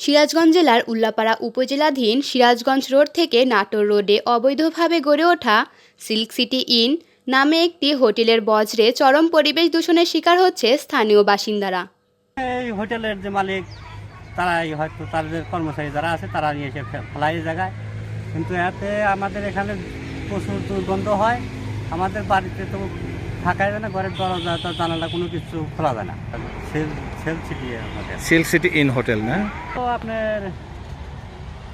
সিরাজগঞ্জ জেলার উল্লাপাড়া উপজেলাধীন সিরাজগঞ্জ রোড থেকে নাটোর রোডে অবৈধভাবে গড়ে ওঠা সিল্ক সিটি ইন নামে একটি হোটেলের বজ্রে চরম পরিবেশ দূষণের শিকার হচ্ছে স্থানীয় বাসিন্দারা। এই হোটেলের যে মালিক হয়তো তাদের কর্মচারী যারা আছে, তারা নিয়ে এসে ফে- ফেলায় এই জায়গায়। কিন্তু এতে আমাদের এখানে প্রচুর দুর্গন্ধ হয়। আমাদের বাড়িতে তো থাকাই যায় না, ঘরের দরজা জানালা কোনো কিছু খোলা যায় না। সেল সেল আমাদের সিল্ক সিটি ইন হোটেল না? তো আপনার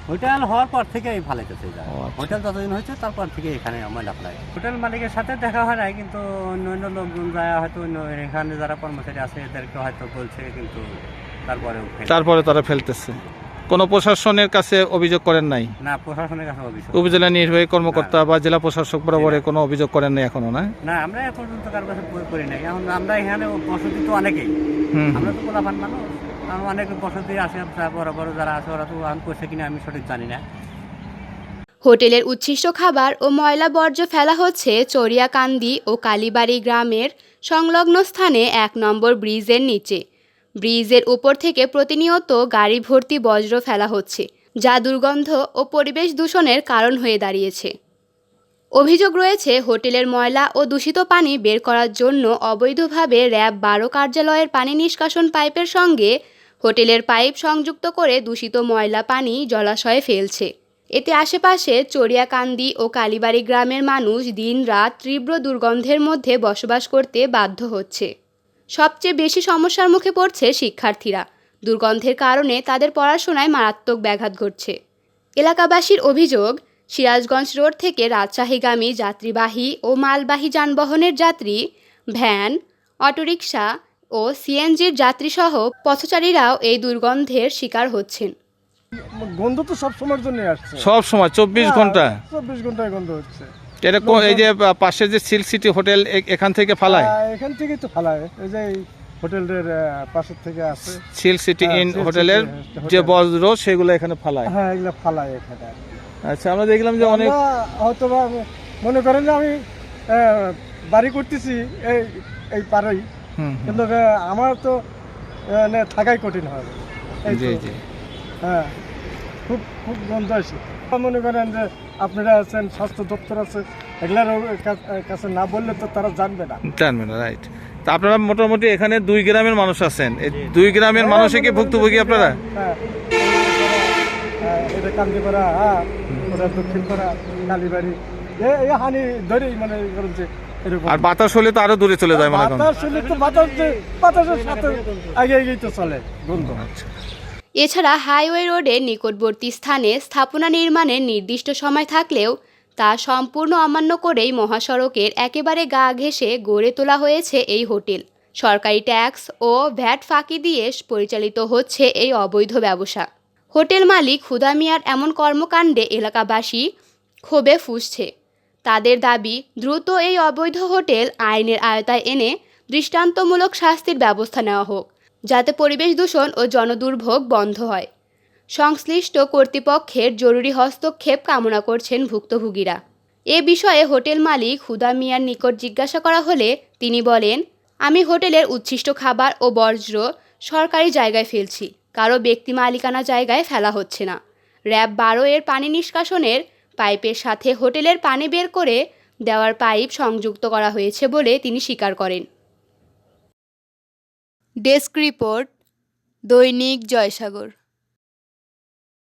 হোটেল হওয়ার পর থেকেই ফালাইতেছে এই জায়গায়। ও, আচ্ছা। হোটেল যতদিন হয়েছে তারপর থেকে এখানে ময়লা ফেলাই হোটেল মালিকের সাথে দেখা হয় নাই কিন্তু অন্য অন্য লোকজন যায় হয়তো এখানে যারা কর্মচারী আছে এদেরকে হয়তো বলছে কিন্তু তারপরে তারপরে তারা ফেলতেছে। কোনো প্রশাসনের কাছে অভিযোগ করেন নাই? না প্রশাসনের কাছে অভিযোগ উপজেলা নির্বাহী কর্মকর্তা বা জেলা প্রশাসক বরাবরে কোনো অভিযোগ করেন নাই এখনও না? না আমরা এ পর্যন্ত কারও কাছে বই করি নাই। এখন আমরা এখানে বসতি তো অনেকেই। আমরা তো কোলাপান মানুষ। অনেক বসতি আছে বড় বড় যারা আছে ওরা তো এখন করছে কিনা আমি সঠিক জানি না। হোটেলের উচ্ছিষ্ট খাবার ও ময়লা বর্জ্য ফেলা হচ্ছে চরিয়াকান্দি ও কালীবাড়ি গ্রামের সংলগ্ন স্থানে এক নম্বর ব্রিজের নিচে। ব্রিজের উপর থেকে প্রতিনিয়ত গাড়ি ভর্তি বজ্র ফেলা হচ্ছে যা দুর্গন্ধ ও পরিবেশ দূষণের কারণ হয়ে দাঁড়িয়েছে। অভিযোগ রয়েছে, হোটেলের ময়লা ও দূষিত পানি বের করার জন্য অবৈধভাবে র্যাব বারো কার্যালয়ের পানি নিষ্কাশন পাইপের সঙ্গে হোটেলের পাইপ সংযুক্ত করে দূষিত ময়লা পানি জলাশয়ে ফেলছে। এতে আশেপাশে চড়িয়াকান্দি ও কালীবাড়ি গ্রামের মানুষ দিনরাত তীব্র দুর্গন্ধের মধ্যে বসবাস করতে বাধ্য হচ্ছে। সবচেয়ে বেশি সমস্যার মুখে পড়ছে শিক্ষার্থীরা। দুর্গন্ধের কারণে তাদের পড়াশোনায় মারাত্মক ব্যাঘাত ঘটছে। এলাকাবাসীর অভিযোগ সিরাজগঞ্জ রোড থেকে রাজশাহীগামী যাত্রীবাহী ও মালবাহী যানবাহনের যাত্রী ভ্যান অটোরিকশা ও সিএনজির যাত্রীসহ পথচারীরাও এই দুর্গন্ধের শিকার হচ্ছেন। গন্ধ তো সব সময়ের জন্য আসছে। সব সময় চব্বিশ ঘণ্টা। চব্বিশ ঘন্টায় গন্ধ হচ্ছে। এটা এই যে পাশে যে সিল্ক সিটি হোটেল এখান থেকে ফালায়? এখান থেকেই তো ফালায়। এই যে হোটেলের পাশের থেকে আছে সিল্ক সিটি হ্যাঁ, ইন হোটেলের যে বজ্র সেগুলো এখানে ফালায়। হ্যাঁ এগুলো ফালায় এখানে। আচ্ছা আমরা দেখলাম যে অনেক হয়তো মনে করেন যে আমি বাড়ি করতেছি এই এই পাড়াই। কিন্তু আমার তো মানে থাকাই কঠিন হবে। জি। জি। হ্যাঁ খুব খুব গন্ধ আসে মনে করেন যে আপনারা আছেন স্বাস্থ্য দপ্তর আছে এগুলার কাছে না বললে তো তারা জানবে না। জানবেন রাইট। তা আপনারা মোটামুটি এখানে দুই গ্রামের মানুষ আছেন। এই দুই গ্রামের মানুষে কি ভুক্তভোগী আপনারা? হ্যাঁ হ্যাঁ, এটা কান্দিপাড়া হ্যাঁ ওটা দক্ষিণপাড়া কালীবাড়ি। এই হানি ধরেই মানে এরকম। আর বাতাস হলে তো আরও দূরে চলে যায় মনে বাতাস হলে তো বাতাস বাতাসের সাথে আগে আগেই তো চলে গন্ধ আচ্ছা এছাড়া হাইওয়ে রোডের নিকটবর্তী স্থানে স্থাপনা নির্মাণের নির্দিষ্ট সময় থাকলেও তা সম্পূর্ণ অমান্য করেই মহাসড়কের একেবারে গা ঘেঁষে গড়ে তোলা হয়েছে এই হোটেল। সরকারি ট্যাক্স ও ভ্যাট ফাঁকি দিয়ে পরিচালিত হচ্ছে এই অবৈধ ব্যবসা। হোটেল মালিক হুদা মিয়ার এমন কর্মকাণ্ডে এলাকাবাসী ক্ষোভে ফুসছে। তাদের দাবি, দ্রুত এই অবৈধ হোটেল আইনের আয়তায় এনে দৃষ্টান্তমূলক শাস্তির ব্যবস্থা নেওয়া হোক, যাতে পরিবেশ দূষণ ও জনদুর্ভোগ বন্ধ হয়। সংশ্লিষ্ট কর্তৃপক্ষের জরুরি হস্তক্ষেপ কামনা করছেন ভুক্তভোগীরা। এ বিষয়ে হোটেল মালিক হুদা মিয়ার নিকট জিজ্ঞাসা করা হলে তিনি বলেন, আমি হোটেলের উচ্ছিষ্ট খাবার ও বর্জ্য সরকারি জায়গায় ফেলছি। কারও ব্যক্তি মালিকানা জায়গায় ফেলা হচ্ছে না। র্যাব বারো এর পানি নিষ্কাশনের, পাইপের সাথে হোটেলের পানি বের করে দেওয়ার পাইপ সংযুক্ত করা হয়েছে বলে তিনি স্বীকার করেন। ডেস্ক রিপোর্ট, দৈনিক জয়সাগর।